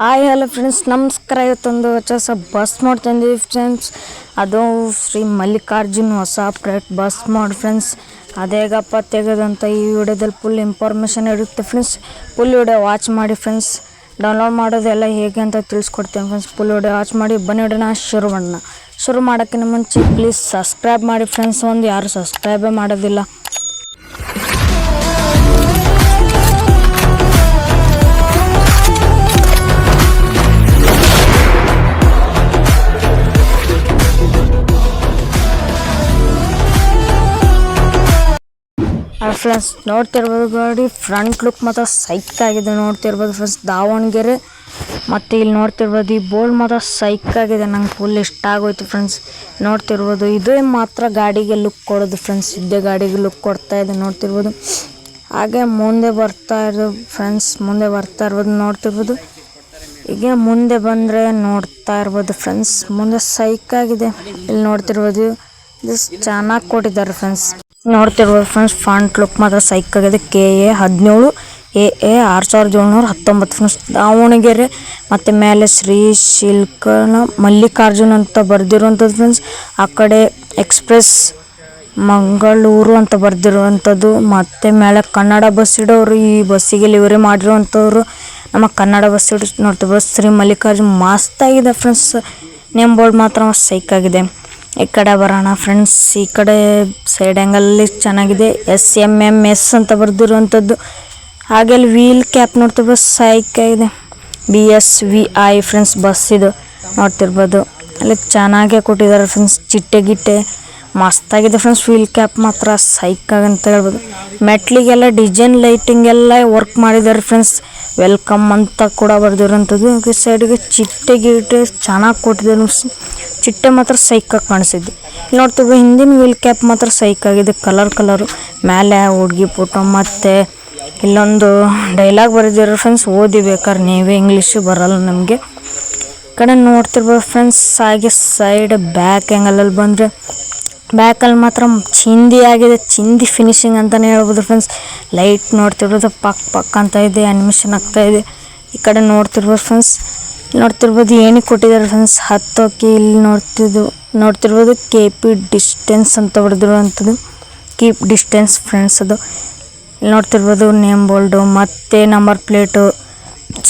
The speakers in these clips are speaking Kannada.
ಹಾಯ್ ಹಲೋ ಫ್ರೆಂಡ್ಸ್ ನಮಸ್ಕಾರ ಇವತ್ತೊಂದು ಹೊಸ ಬಸ್ ಮಾಡಿ ತಂದಿದ್ದೀವಿ ಫ್ರೆಂಡ್ಸ್ ಅದು ಶ್ರೀ ಮಲ್ಲಿಕಾರ್ಜುನ್ ಹೊಸ ಪ್ರೈವೇಟ್ ಬಸ್ ಮಾಡಿ ಫ್ರೆಂಡ್ಸ್ ಅದೇಗಪ್ಪ ತೆಗೆದಂತ ಈ ವಿಡಿಯೋದಲ್ಲಿ ಫುಲ್ ಇನ್ಫಾರ್ಮೇಷನ್ ಇರುತ್ತೆ ಫ್ರೆಂಡ್ಸ್ ಫುಲ್ ವಿಡಿಯೋ ವಾಚ್ ಮಾಡಿ ಫ್ರೆಂಡ್ಸ್ ಡೌನ್ಲೋಡ್ ಮಾಡೋದೆಲ್ಲ ಹೇಗೆ ಅಂತ ತಿಳಿಸ್ಕೊಡ್ತೀನಿ ಫ್ರೆಂಡ್ಸ್ ಫುಲ್ ವಿಡಿಯೋ ವಾಚ್ ಮಾಡಿ ಬನ್ನಿ ವಿಡಿಯೋನ ಶುರು ಮಾಡೋಣ. ಶುರು ಮಾಡೋಕ್ಕಿಂತ ಮುಂಚೆ ಪ್ಲೀಸ್ ಸಬ್ಸ್ಕ್ರೈಬ್ ಮಾಡಿ ಫ್ರೆಂಡ್ಸ್ ಒಂದು ಯಾರು ಸಬ್ಸ್ಕ್ರೈಬೇ ಮಾಡೋದಿಲ್ಲ. ಫ್ರೆಂಡ್ಸ್ ನೋಡ್ತಿರ್ಬೋದು ಗಾಡಿ ಫ್ರಂಟ್ ಲುಕ್ ಮಾತ್ರ ಸೈಕ್ ಆಗಿದೆ ನೋಡ್ತಿರ್ಬೋದು ಫ್ರೆಂಡ್ಸ್ ದಾವಣಗೆರೆ. ಮತ್ತು ಇಲ್ಲಿ ನೋಡ್ತಿರ್ಬೋದು ಈ ಬೋಲ್ಡ್ ಮಾತ್ರ ಸೈಕ್ ಆಗಿದೆ, ನಂಗೆ ಫುಲ್ ಇಷ್ಟ ಆಗೋಯ್ತು ಫ್ರೆಂಡ್ಸ್ ನೋಡ್ತಿರ್ಬೋದು, ಇದೇ ಮಾತ್ರ ಗಾಡಿಗೆ ಲುಕ್ ಕೊಡೋದು ಫ್ರೆಂಡ್ಸ್ ಇದೇ ಗಾಡಿಗೆ ಲುಕ್ ಕೊಡ್ತಾ ಇದೆ ನೋಡ್ತಿರ್ಬೋದು. ಹಾಗೆ ಮುಂದೆ ಬರ್ತಾ ಇರೋದು ಫ್ರೆಂಡ್ಸ್ ಮುಂದೆ ಬರ್ತಾ ಇರ್ಬೋದು ನೋಡ್ತಿರ್ಬೋದು. ಈಗ ಮುಂದೆ ಬಂದರೆ ನೋಡ್ತಾ ಇರ್ಬೋದು ಫ್ರೆಂಡ್ಸ್ ಮುಂದೆ ಸೈಕ್ ಆಗಿದೆ. ಇಲ್ಲಿ ನೋಡ್ತಿರ್ಬೋದು ಇದು ಚೆನ್ನಾಗಿ ಕೊಟ್ಟಿದ್ದಾರೆ ಫ್ರೆಂಡ್ಸ್ ನೋಡ್ತಿರ್ಬೋದು ಫ್ರೆಂಡ್ಸ್ ಫಾಂಟ್ ಲುಕ್ ಮಾತ್ರ ಸೈಕ್ ಆಗಿದೆ. ಕೆ ಎ ಹದಿನೇಳು ಎ ಎ ಆರು ಸಾವಿರದ ಏಳ್ನೂರ ಹತ್ತೊಂಬತ್ತು ಫ್ರೆಂಡ್ಸ್ ದಾವಣಗೆರೆ, ಮತ್ತು ಮೇಲೆ ಶ್ರೀ ಶಿಲ್ಕನ ಮಲ್ಲಿಕಾರ್ಜುನ್ ಅಂತ ಬರೆದಿರುವಂಥದ್ದು ಫ್ರೆಂಡ್ಸ್ ಆ ಕಡೆ ಎಕ್ಸ್ಪ್ರೆಸ್ ಮಂಗಳೂರು ಅಂತ ಬರೆದಿರುವಂಥದ್ದು. ಮತ್ತು ಮೇಲೆ ಕನ್ನಡ ಬಸ್ ಇಡೋರು, ಈ ಬಸ್ಸಿಗೆ ಲಿವರಿ ಮಾಡಿರುವಂಥವ್ರು. ನಮ್ಮ ಕನ್ನಡ ಬಸ್ ಇಡ್ ನೋಡ್ತೀವಿ ಶ್ರೀ ಮಲ್ಲಿಕಾರ್ಜುನ್ ಮಸ್ತಾಗಿದೆ ಫ್ರೆಂಡ್ಸ್ ನೇಮ್ ಬೋರ್ಡ್ ಮಾತ್ರ ಸೈಕ್ ಆಗಿದೆ. ಈ ಕಡೆ ಬರೋಣ ಫ್ರೆಂಡ್ಸ್ ಈ ಕಡೆ ಸೈಡ್ ಆ್ಯಂಗಲಲ್ಲಿ ಚೆನ್ನಾಗಿದೆ. ಎಸ್ ಎಂ ಎಂ ಎಸ್ ಅಂತ ಬರೆದಿರುವಂಥದ್ದು. ಹಾಗೆ ಅಲ್ಲಿ ವೀಲ್ ಕ್ಯಾಪ್ ನೋಡ್ತಿರ್ಬೋದು ಇದೆ. B S V I friends bus ಇದು ನೋಡ್ತಿರ್ಬೋದು. ಅಲ್ಲಿ ಚೆನ್ನಾಗೆ ಕೊಟ್ಟಿದ್ದಾರೆ ಫ್ರೆಂಡ್ಸ್ ಚಿಟ್ಟೆ, ಗಿಟ್ಟೆ. ಮಸ್ತಾಗಿದೆ ಫ್ರೆಂಡ್ಸ್ ವೀಲ್ ಕ್ಯಾಪ್ ಮಾತ್ರ ಅಂತ ಹೇಳ್ಬೋದು. ಮೆಟ್ಲಿಗೆಲ್ಲ ಡಿಸೈನ್ ಲೈಟಿಂಗ್ ಎಲ್ಲ ವರ್ಕ್ ಮಾಡಿದ್ದಾರೆ ಫ್ರೆಂಡ್ಸ್ ವೆಲ್ಕಮ್ ಅಂತ ಕೂಡ ಬರೆದಿರೋಂಥದ್ದು ಈ ಸೈಡಿಗೆ ಚಿಟ್ಟೆ ಗಿಟ್ಟೆ ಚೆನ್ನಾಗಿ ಕೊಟ್ಟಿದ್ದಾರೆ ಚಿಟ್ಟೆ ಮಾತ್ರ ಸೈಕಾಗಿ ಕಾಣಿಸಿದ್ದು. ನೋಡ್ತೀವಿ ಹಿಂದಿನ ವೀಲ್ ಕ್ಯಾಪ್ ಮಾತ್ರ ಸೈಕ್ ಆಗಿದೆ. ಕಲರ್ ಕಲರು ಮೇಲೆ ಹುಡುಗಿ ಫೋಟೋ ಮತ್ತು ಇಲ್ಲೊಂದು ಡೈಲಾಗ್ ಬರೆದಿರೋ ಫ್ರೆಂಡ್ಸ್ ಓದಿ ಬೇಕಾದ್ರೆ ನೀವೇ ಇಂಗ್ಲೀಷು ಬರಲ್ಲ ನಮಗೆ. ಕಡೆ ನೋಡ್ತಿರ್ಬೋದು ಫ್ರೆಂಡ್ಸ್ ಹಾಗೆ ಸೈಡ್ ಬ್ಯಾಕ್ ಆ್ಯಂಗಲಲ್ಲಿ ಬಂದರೆ ಬ್ಯಾಕಲ್ಲಿ ಮಾತ್ರ ಚಿಂದಿ ಆಗಿದೆ, ಚಿಂದಿ ಫಿನಿಶಿಂಗ್ ಅಂತಲೇ ಹೇಳ್ಬೋದು ಫ್ರೆಂಡ್ಸ್ ಲೈಟ್ ನೋಡ್ತಿರ್ಬೋದು ಪಕ್ ಪಕ್ ಅಂತ ಇದೆ ಅನಿಮೇಷನ್ ಆಗ್ತಾ ಇದೆ. ಈ ಕಡೆ ನೋಡ್ತಿರ್ಬೋದು ಫ್ರೆಂಡ್ಸ್ ನೋಡ್ತಿರ್ಬೋದು ಏನಕ್ಕೆ ಕೊಟ್ಟಿದ್ದಾರೆ ಫ್ರೆಂಡ್ಸ್ ಹತ್ತೋಕೆ ಇಲ್ಲಿ ನೋಡ್ತಿದ್ದು, ನೋಡ್ತಿರ್ಬೋದು ಕೆ ಪಿ ಡಿಸ್ಟೆನ್ಸ್ ಅಂತ ಬರೆದಿರುವಂಥದ್ದು. ಕೀಪ್ ಡಿಸ್ಟೆನ್ಸ್ ಫ್ರೆಂಡ್ಸ್ ಅದು. ಇಲ್ಲಿ ನೋಡ್ತಿರ್ಬೋದು ನೇಮ್ ಬೋಲ್ಡು ಮತ್ತು ನಂಬರ್ ಪ್ಲೇಟು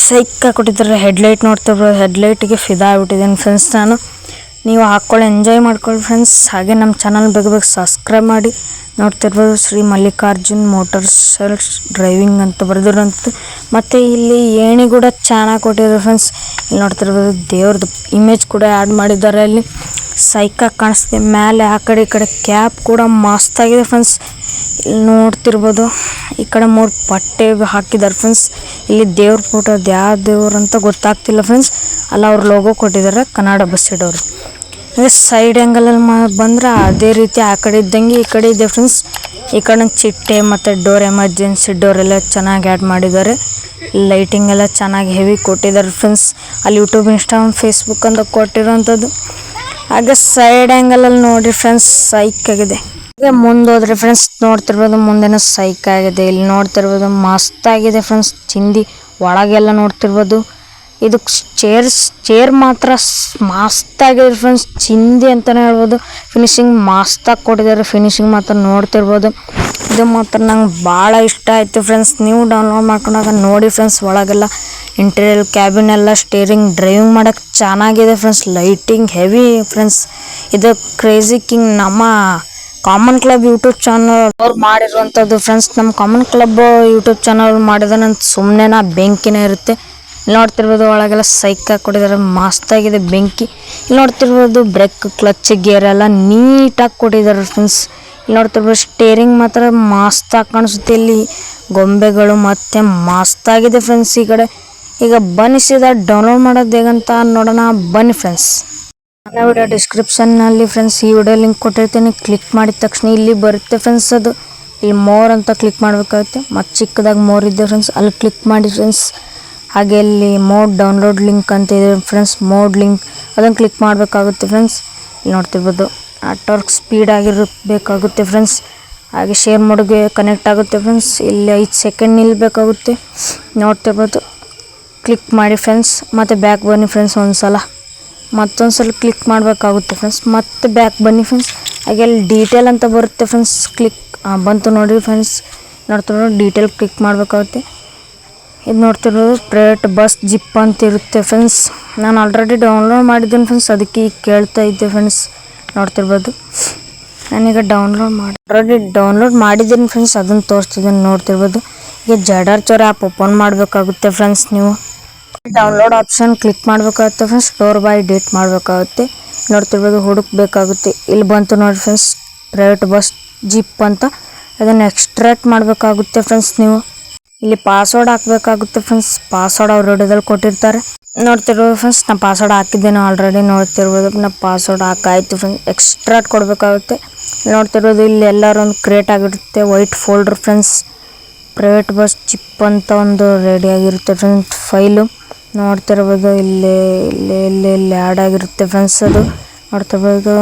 ಸೈಕ್ ಕೊಟ್ಟಿದ್ದಾರೆ ಹೆಡ್ಲೈಟ್ ನೋಡ್ತಿರ್ಬೋದು ಹೆಡ್ಲೈಟಿಗೆ ಫಿದಾ ಆಗ್ಬಿಟ್ಟಿದ್ದೀನಿ ಫ್ರೆಂಡ್ಸ್ ನಾನು. ನೀವು ಹಾಕ್ಕೊಳ್ಳಿ ಎಂಜಾಯ್ ಮಾಡ್ಕೊಳ್ಳಿ ಫ್ರೆಂಡ್ಸ್ ಹಾಗೆ ನಮ್ಮ ಚಾನಲ್ ಬೇಗ ಬೇಗ ಸಬ್ಸ್ಕ್ರೈಬ್ ಮಾಡಿ. ನೋಡ್ತಿರ್ಬೋದು ಶ್ರೀ ಮಲ್ಲಿಕಾರ್ಜುನ್ ಸೆಲ್ಸ್ ಡ್ರೈವಿಂಗ್ ಅಂತ ಬರೆದಿರೋಂಥದ್ದು ಮತ್ತು ಇಲ್ಲಿ ಏಣಿ ಕೂಡ ಚೆನ್ನಾಗಿ ಕೊಟ್ಟಿದ್ದಾರೆ ಫ್ರೆಂಡ್ಸ್ ಇಲ್ಲಿ ನೋಡ್ತಿರ್ಬೋದು ದೇವ್ರದ್ದು ಇಮೇಜ್ ಕೂಡ ಆ್ಯಡ್ ಮಾಡಿದ್ದಾರೆ ಅಲ್ಲಿ. ಸೈಕಲ್ ಕಾಣಿಸ್ತಿದೆ. ಮೇಲೆ ಆ ಕಡೆ ಈ ಕಡೆ ಕ್ಯಾಪ್ ಕೂಡ ಮಸ್ತಾಗಿದೆ ಫ್ರೆಂಡ್ಸ್ ಇಲ್ಲಿ ನೋಡ್ತಿರ್ಬೋದು ಈ ಕಡೆ ಮೂರು ಪಟ್ಟೆ ಹಾಕಿದ್ದಾರೆ ಫ್ರೆಂಡ್ಸ್ ಇಲ್ಲಿ ದೇವ್ರ ಫೋಟೋ ಯಾವ ದೇವ್ರು ಅಂತ ಗೊತ್ತಾಗ್ತಿಲ್ಲ ಫ್ರೆಂಡ್ಸ್ ಅಲ್ಲ, ಅವ್ರ ಲೋಗೋ ಕೊಟ್ಟಿದ್ದಾರೆ, ಕನ್ನಡ ಬಸ್ ಇಡೋರು ಅದೇ ಸೈಡ್ ಆ್ಯಂಗಲಲ್ಲಿ ಮಾ ಬಂದ್ರೆ ಅದೇ ರೀತಿ ಆ ಕಡೆ ಇದ್ದಂಗೆ ಈ ಕಡೆ ಇದೆ ಫ್ರೆಂಡ್ಸ್ ಈ ಕಡೆ ಚಿಟ್ಟೆ ಮತ್ತು ಡೋರ್ ಎಮರ್ಜೆನ್ಸಿ ಡೋರ್ ಎಲ್ಲ ಚೆನ್ನಾಗಿ ಆ್ಯಡ್ ಮಾಡಿದ್ದಾರೆ. ಲೈಟಿಂಗ್ ಎಲ್ಲ ಚೆನ್ನಾಗಿ ಹೆವಿ ಕೊಟ್ಟಿದ್ದಾರೆ ಫ್ರೆಂಡ್ಸ್ ಅಲ್ಲಿ ಯೂಟ್ಯೂಬ್ ಇನ್ಸ್ಟಾಗ್ರಾಮ್ ಫೇಸ್ಬುಕ್ ಅಂತ ಕೊಟ್ಟಿರೋಂಥದ್ದು. ಹಾಗೆ ಸೈಡ್ ಆ್ಯಂಗಲಲ್ಲಿ ನೋಡಿ ಫ್ರೆಂಡ್ಸ್ ಸೈಕ್ ಆಗಿದೆ. ಹಾಗೆ ಮುಂದೋದ್ರೆ ಫ್ರೆಂಡ್ಸ್ ನೋಡ್ತಿರ್ಬೋದು ಮುಂದೆನೂ ಸೈಕ್ ಆಗಿದೆ. ಇಲ್ಲಿ ನೋಡ್ತಿರ್ಬೋದು ಮಸ್ತ್ ಆಗಿದೆ ಫ್ರೆಂಡ್ಸ್ ಚಿಂದಿ ಒಳಗೆಲ್ಲ ನೋಡ್ತಿರ್ಬೋದು. ಇದು ಚೇರ್ಸ್ ಚೇರ್ ಮಾತ್ರ ಮಸ್ತಾಗಿದೆ ಫ್ರೆಂಡ್ಸ್ ಚಿಂದಿ ಅಂತಲೇ ಹೇಳ್ಬೋದು. ಫಿನಿಶಿಂಗ್ ಮಸ್ತಾಗಿ ಕೊಟ್ಟಿದ್ದಾರೆ. ಫಿನಿಶಿಂಗ್ ಮಾತ್ರ ನೋಡ್ತಿರ್ಬೋದು. ಇದು ಮಾತ್ರ ನಂಗೆ ಭಾಳ ಇಷ್ಟ ಆಯಿತು ಫ್ರೆಂಡ್ಸ್ ನೀವು ಡೌನ್ಲೋಡ್ ಮಾಡ್ಕೊಂಡಾಗ ನೋಡಿ ಫ್ರೆಂಡ್ಸ್ ಒಳಗೆಲ್ಲ ಇಂಟೀರಿಯರ್ ಕ್ಯಾಬಿನ್ ಎಲ್ಲ ಸ್ಟೇರಿಂಗ್ ಡ್ರೈವಿಂಗ್ ಮಾಡೋಕ್ಕೆ ಚೆನ್ನಾಗಿದೆ ಫ್ರೆಂಡ್ಸ್ ಲೈಟಿಂಗ್ ಹೆವಿ ಫ್ರೆಂಡ್ಸ್ ಇದು ಕ್ರೇಜಿ ಕಿಂಗ್ ನಮ್ಮ ಕಾಮನ್ ಕ್ಲಬ್ ಯೂಟ್ಯೂಬ್ ಚಾನಲ್ ಅವ್ರು ಮಾಡಿರುವಂಥದ್ದು ಫ್ರೆಂಡ್ಸ್ ನಮ್ಮ ಕಾಮನ್ ಕ್ಲಬ್ ಯೂಟ್ಯೂಬ್ ಚಾನಲ್ ಮಾಡಿದ ನನ್ನ ಸುಮ್ಮನೆ ಬೆಂಕಿನೇ ಇರುತ್ತೆ. ನೋಡ್ತಿರ್ಬೋದು, ಒಳಗೆಲ್ಲ ಸೈಕಾಗಿ ಕೊಟ್ಟಿದ್ದಾರೆ ಮಸ್ತಾಗಿದೆ ಬೆಂಕಿ. ಇಲ್ಲಿ ನೋಡ್ತಿರ್ಬೋದು ಬ್ರೇಕ್ ಕ್ಲಚ್ ಗೇರ್ ಎಲ್ಲ ನೀಟಾಗಿ ಕೊಟ್ಟಿದ್ದಾರೆ ಫ್ರೆಂಡ್ಸ್ ಇಲ್ಲಿ ನೋಡ್ತಿರ್ಬೋದು ಸ್ಟೇರಿಂಗ್ ಮಾತ್ರ ಮಸ್ತಾಗಿ ಕಾಣಿಸುತ್ತೆ. ಇಲ್ಲಿ ಗೊಂಬೆಗಳು ಮತ್ತೆ ಮಸ್ತಾಗಿದೆ ಫ್ರೆಂಡ್ಸ್ ಈ ಕಡೆ. ಈಗ ಬನ್ನಿಸಿದ ಸೀದಾ ಡೌನ್ಲೋಡ್ ಮಾಡೋದು ಹೇಗಂತ ನೋಡೋಣ. ಬನ್ನಿ ಫ್ರೆಂಡ್ಸ್ ನಾನು ವಿಡಿಯೋ ಡಿಸ್ಕ್ರಿಪ್ಷನ್ನಲ್ಲಿ ಫ್ರೆಂಡ್ಸ್ ಈ ವಿಡಿಯೋ ಲಿಂಕ್ ಕೊಟ್ಟಿರ್ತೀನಿ. ಕ್ಲಿಕ್ ಮಾಡಿದ ತಕ್ಷಣ ಇಲ್ಲಿ ಬರುತ್ತೆ ಫ್ರೆಂಡ್ಸ್ ಅದು. ಇಲ್ಲಿ ಮೋರ್ ಅಂತ ಕ್ಲಿಕ್ ಮಾಡಬೇಕಾಗುತ್ತೆ. ಮತ್ತು ಚಿಕ್ಕದಾಗಿ ಮೋರ್ ಇದೆ ಫ್ರೆಂಡ್ಸ್ ಅಲ್ಲಿ ಕ್ಲಿಕ್ ಮಾಡಿ ಫ್ರೆಂಡ್ಸ್ ಹಾಗೆ ಇಲ್ಲಿ ಮೋಡ್ ಡೌನ್ಲೋಡ್ ಲಿಂಕ್ ಅಂತ ಇದೆ ಫ್ರೆಂಡ್ಸ್, ಮೋಡ್ ಲಿಂಕ್. ಅದನ್ನು ಕ್ಲಿಕ್ ಮಾಡಬೇಕಾಗುತ್ತೆ ಫ್ರೆಂಡ್ಸ್. ಇಲ್ಲಿ ನೋಡ್ತಿರ್ಬೋದು ನೆಟ್ವರ್ಕ್ ಸ್ಪೀಡ್ ಆಗಿರಬೇಕಾಗುತ್ತೆ ಫ್ರೆಂಡ್ಸ್. ಹಾಗೆ ಶೇರ್ ಮೋಡ್ಗೆ ಕನೆಕ್ಟ್ ಆಗುತ್ತೆ ಫ್ರೆಂಡ್ಸ್. ಇಲ್ಲಿ ಐದು ಸೆಕೆಂಡ್ ನಿಲ್ಲಬೇಕಾಗುತ್ತೆ ನೋಡ್ತಿರ್ಬೋದು ಕ್ಲಿಕ್ ಮಾಡಿ ಫ್ರೆಂಡ್ಸ್. ಮತ್ತು ಬ್ಯಾಕ್ ಬನ್ನಿ ಫ್ರೆಂಡ್ಸ್ ಒಂದು ಸಲ ಮತ್ತೊಂದು ಸಲ ಕ್ಲಿಕ್ ಮಾಡಬೇಕಾಗುತ್ತೆ ಫ್ರೆಂಡ್ಸ್. ಮತ್ತೆ ಬ್ಯಾಕ್ ಬನ್ನಿ ಫ್ರೆಂಡ್ಸ್. ಹಾಗೆ ಅಲ್ಲಿ ಡೀಟೇಲ್ ಅಂತ ಬರುತ್ತೆ ಫ್ರೆಂಡ್ಸ್. ಕ್ಲಿಕ್ ಬಂತು ನೋಡಿರಿ ಫ್ರೆಂಡ್ಸ್. ನೋಡ್ತಾ ನೋಡಿ ಡೀಟೇಲ್ ಕ್ಲಿಕ್ ಮಾಡಬೇಕಾಗುತ್ತೆ. ಇದು ನೋಡ್ತಿರೋದು ಪ್ರೈವೇಟ್ ಬಸ್ ಜಿಪ್ ಅಂತ ಇರುತ್ತೆ ಫ್ರೆಂಡ್ಸ್. ನಾನು ಆಲ್ರೆಡಿ ಡೌನ್ಲೋಡ್ ಮಾಡಿದ್ದೀನಿ ಫ್ರೆಂಡ್ಸ್. ಅದಕ್ಕೆ ಈಗ ಕೇಳ್ತಾ ಇದ್ದೆ ಫ್ರೆಂಡ್ಸ್. ನೋಡ್ತಿರ್ಬೋದು. ನಾನೀಗ ಡೌನ್ಲೋಡ್ ಮಾಡಿ ಆಲ್ರೆಡಿ ಡೌನ್ಲೋಡ್ ಮಾಡಿದ್ದೀನಿ ಫ್ರೆಂಡ್ಸ್. ಅದನ್ನು ತೋರಿಸ್ತಿದ್ದೀನಿ ನೋಡ್ತಿರ್ಬೋದು. ಈಗ ಜಡಾರ್ ಚೋರ್ ಆ್ಯಪ್ ಓಪನ್ ಮಾಡಬೇಕಾಗುತ್ತೆ ಫ್ರೆಂಡ್ಸ್ ನೀವು. ಡೌನ್ಲೋಡ್ ಆಪ್ಷನ್ ಕ್ಲಿಕ್ ಮಾಡಬೇಕಾಗುತ್ತೆ ಫ್ರೆಂಡ್ಸ್. ಸ್ಟೋರ್ ಬೈ ಡೇಟ್ ಮಾಡಬೇಕಾಗುತ್ತೆ. ನೋಡ್ತಿರ್ಬೋದು ಹುಡುಕ್ಬೇಕಾಗುತ್ತೆ ಇಲ್ಲಿ ಬಂತು ನೋಡಿ ಫ್ರೆಂಡ್ಸ್. ಪ್ರೈವೇಟ್ ಬಸ್ ಜಿಪ್ ಅಂತ. ಅದನ್ನು ಎಕ್ಸ್ಟ್ರಾಕ್ಟ್ ಮಾಡಬೇಕಾಗುತ್ತೆ ಫ್ರೆಂಡ್ಸ್ ನೀವು. ಇಲ್ಲಿ ಪಾಸ್ವರ್ಡ್ ಹಾಕಬೇಕಾಗುತ್ತೆ ಫ್ರೆಂಡ್ಸ್ ಪಾಸ್ವರ್ಡ್ ಅವ್ರು ವಿಡಿಯೋದಲ್ಲಿ ಕೊಟ್ಟಿರ್ತಾರೆ. ನೋಡ್ತಿರ್ಬೋದು ಫ್ರೆಂಡ್ಸ್ ನಾ ಪಾಸ್ವರ್ಡ್ ಹಾಕಿದ್ದೇನೆ ಆಲ್ರೆಡಿ ನೋಡ್ತಿರ್ಬೋದು. ನಾ ಪಾಸ್ವರ್ಡ್ ಹಾಕಾಯ್ತು ಫ್ರೆಂಡ್ಸ್ ಎಕ್ಸ್ಟ್ರಾ ಕೊಡಬೇಕಾಗುತ್ತೆ. ನೋಡ್ತಿರ್ಬೋದು ಇಲ್ಲಿ ಎಲ್ಲರೂ ಒಂದು ಕ್ರಿಯೇಟ್ ಆಗಿರುತ್ತೆ. White folder friends private bus chip ಅಂತ ಒಂದು ರೆಡಿ ಆಗಿರುತ್ತೆ ಫ್ರೆಂಡ್ಸ್ ಫೈಲು ನೋಡ್ತಿರ್ಬೋದು ಇಲ್ಲಿ ಇಲ್ಲಿ ಇಲ್ಲಿ ಇಲ್ಲಿ ಆ್ಯಡ್ ಆಗಿರುತ್ತೆ ಫ್ರೆಂಡ್ಸ್ ಅದು. ನೋಡ್ತಿರ್ಬೋದು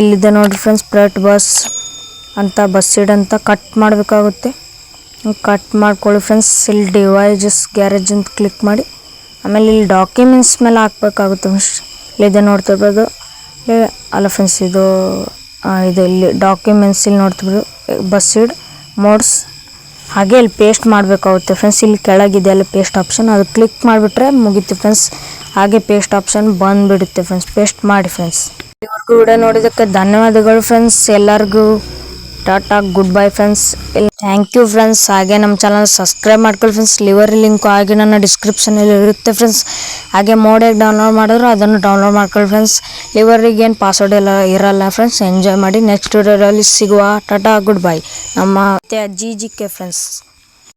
ಇಲ್ಲಿದೆ ನೋಡಿರಿ ಫ್ರೆಂಡ್ಸ್ ಪ್ರೈವೇಟ್ ಬಸ್ ಅಂತ ಬಸ್ ಸೀಡ್ ಅಂತ ಕಟ್ ಮಾಡಬೇಕಾಗುತ್ತೆ. ಕಟ್ ಮಾಡ್ಕೊಳ್ಳಿ ಫ್ರೆಂಡ್ಸ್ ಇಲ್ಲಿ ಡಿವೈಜಸ್ ಗ್ಯಾರೇಜ್ ಅಂತ ಕ್ಲಿಕ್ ಮಾಡಿ. ಆಮೇಲೆ ಇಲ್ಲಿ ಡಾಕ್ಯುಮೆಂಟ್ಸ್ ಮೇಲೆ ಹಾಕ್ಬೇಕಾಗುತ್ತೆ ಫ್ರೆಂಡ್ಸ್ ಇಲ್ಲಿದೆ ನೋಡ್ತಿರ್ಬೋದು. ಅಲ್ಲ ಫ್ರೆಂಡ್ಸ್ ಇದು ಇದು ಇಲ್ಲಿ ಡಾಕ್ಯುಮೆಂಟ್ಸ್ ಇಲ್ಲಿ ನೋಡ್ತಿರ್ಬೋದು. ಬಸ್ ಸೀಡ್ ಮೋಡ್ಸ್ ಹಾಗೆ ಇಲ್ಲಿ ಪೇಸ್ಟ್ ಮಾಡಬೇಕಾಗುತ್ತೆ ಫ್ರೆಂಡ್ಸ್ ಇಲ್ಲಿ ಕೆಳಗಿದೆ ಅಲ್ಲಿ ಪೇಸ್ಟ್ ಆಪ್ಷನ್ ಅದು ಕ್ಲಿಕ್ ಮಾಡಿಬಿಟ್ರೆ ಮುಗೀತು ಫ್ರೆಂಡ್ಸ್ ಹಾಗೆ ಪೇಸ್ಟ್ ಆಪ್ಷನ್ ಬಂದುಬಿಡುತ್ತೆ ಫ್ರೆಂಡ್ಸ್ ಪೇಸ್ಟ್ ಮಾಡಿ ಫ್ರೆಂಡ್ಸ್ ಇವ್ರಿಗೂ ವಿಡಿಯೋ ನೋಡಿದ್ದಕ್ಕೆ ಧನ್ಯವಾದಗಳು ಫ್ರೆಂಡ್ಸ್ ಎಲ್ಲರಿಗೂ. Tata, goodbye friends. Thank you friends. ಹಾಗೆ ನಮ್ಮ ಚಾನಲ್ ಸಬ್ಸ್ಕ್ರೈಬ್ ಮಾಡ್ಕೊಳ್ಳಿ ಫ್ರೆಂಡ್ಸ್. ಲಿವರ್ ಲಿಂಕು ಹಾಗೆ ನನ್ನ ಡಿಸ್ಕ್ರಿಪ್ಷನಲ್ಲಿ ಇರುತ್ತೆ ಫ್ರೆಂಡ್ಸ್. ಹಾಗೆ ಮೋಡಿಯಾಗಿ ಡೌನ್ಲೋಡ್ ಮಾಡಿದ್ರು ಅದನ್ನು ಡೌನ್ಲೋಡ್ ಮಾಡ್ಕೊಳ್ಳಿ ಫ್ರೆಂಡ್ಸ್. ಲಿವರಿಗೆ ಏನು ಪಾಸ್ವರ್ಡ್ ಎಲ್ಲ ಇರಲ್ಲ ಫ್ರೆಂಡ್ಸ್. ಎಂಜಾಯ್ ಮಾಡಿ. ನೆಕ್ಸ್ಟ್ ವಿಡಿಯೋದಲ್ಲಿ ಸಿಗುವ ಟಾಟಾ, ಗುಡ್ ಬೈ ನಮ್ಮ ಜಿ ಜಿ ಕೆ ಫ್ರೆಂಡ್ಸ್